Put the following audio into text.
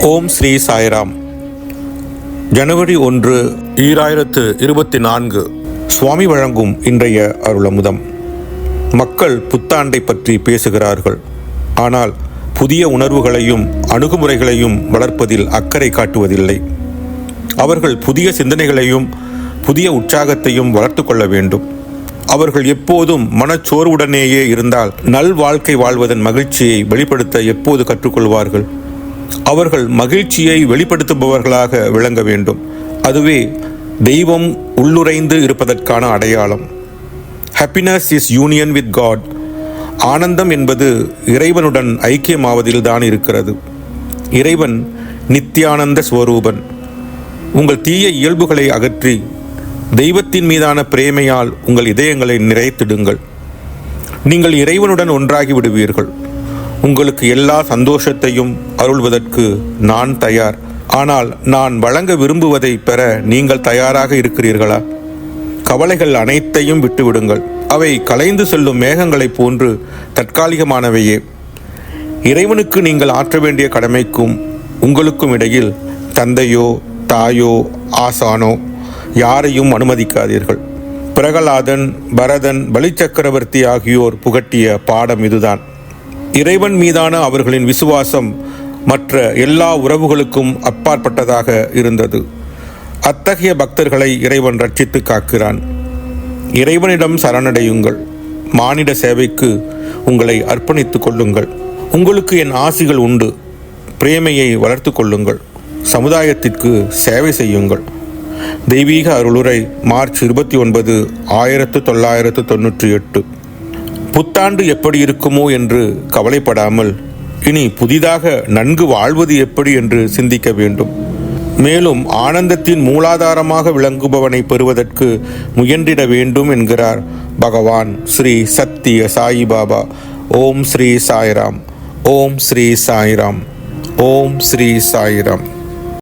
ஓம் ஸ்ரீ சாய்ராம். ஜனவரி ஒன்று ஈராயிரத்து இருபத்தி நான்கு. சுவாமி வழங்கும் இன்றைய அருளமுதம். மக்கள் புத்தாண்டை பற்றி பேசுகிறார்கள். ஆனால் புதிய உணர்வுகளையும் அணுகுமுறைகளையும் வளர்ப்பதில் அக்கறை காட்டுவதில்லை. அவர்கள் புதிய சிந்தனைகளையும் புதிய உற்சாகத்தையும் வளர்த்து கொள்ள வேண்டும். அவர்கள் எப்போதும் மனச்சோர்வுடனேயே இருந்தால் நல் வாழ்க்கை வாழ்வதன் மகிழ்ச்சியை வெளிப்படுத்த எப்போது கற்றுக்கொள்வார்கள்? அவர்கள் மகிழ்ச்சியை வெளிப்படுத்துபவர்களாக விளங்க வேண்டும். அதுவே தெய்வம் உள்ளுரைந்து இருப்பதற்கான அடையாளம். Happiness is union with god ஆனந்தம் என்பது இறைவனுடன் ஐக்கியமாவதில்தான் இருக்கிறது. இறைவன் நித்தியானந்த ஸ்வரூபன். உங்கள் தீய இயல்புகளை அகற்றி தெய்வத்தின் மீதான பிரேமையால் உங்கள் இதயங்களை நிறைத்திடுங்கள். நீங்கள் இறைவனுடன் ஒன்றாகி விடுவீர்கள். உங்களுக்கு எல்லா சந்தோஷத்தையும் அருள்வதற்கு நான் தயார். ஆனால் நான் வழங்க விரும்புவதை பெற நீங்கள் தயாராக இருக்கிறீர்களா? கவலைகள் அனைத்தையும் விட்டுவிடுங்கள். அவை கலைந்து செல்லும் மேகங்களைப் போன்று தற்காலிகமானவையே. இறைவனுக்கு நீங்கள் ஆற்ற வேண்டிய கடமைக்கும் உங்களுக்கும் இடையில் தந்தையோ தாயோ ஆசானோ யாரையும் அனுமதிக்காதீர்கள். பிரகலாதன் பரதன் பலிச்சக்கரவர்த்தி ஆகியோர் புகட்டிய பாடம் இதுதான். இறைவன் மீதான அவர்களின் விசுவாசம் மற்ற எல்லா உறவுகளுக்கும் அப்பாற்பட்டதாக இருந்தது. அத்தகைய பக்தர்களை இறைவன் ரட்சித்து காக்கிறான். இறைவனிடம் சரணடையுங்கள். மானிட சேவைக்கு உங்களை அர்ப்பணித்துக் கொள்ளுங்கள். உங்களுக்கு என் ஆசிகள் உண்டு. பிரேமையை வளர்த்து கொள்ளுங்கள். சமுதாயத்திற்கு சேவை செய்யுங்கள். தெய்வீக அருளுரை மார்ச் இருபத்தி ஒன்பது ஆயிரத்து தொள்ளாயிரத்து தொன்னூற்றி எட்டு. புத்தாண்டு எப்படி இருக்குமோ என்று கவலைப்படாமல் இனி புதிதாக நன்கு வாழ்வது எப்படி என்று சிந்திக்க வேண்டும். மேலும் ஆனந்தத்தின் மூலாதாரமாக விளங்குபவனை பெறுவதற்கு முயன்றிட வேண்டும் என்கிறார் பகவான் ஸ்ரீ சத்திய சாயிபாபா ஓம் ஸ்ரீ சாய்ராம். ஓம் ஸ்ரீ சாய்ராம். ஓம் ஸ்ரீ சாய்ராம்.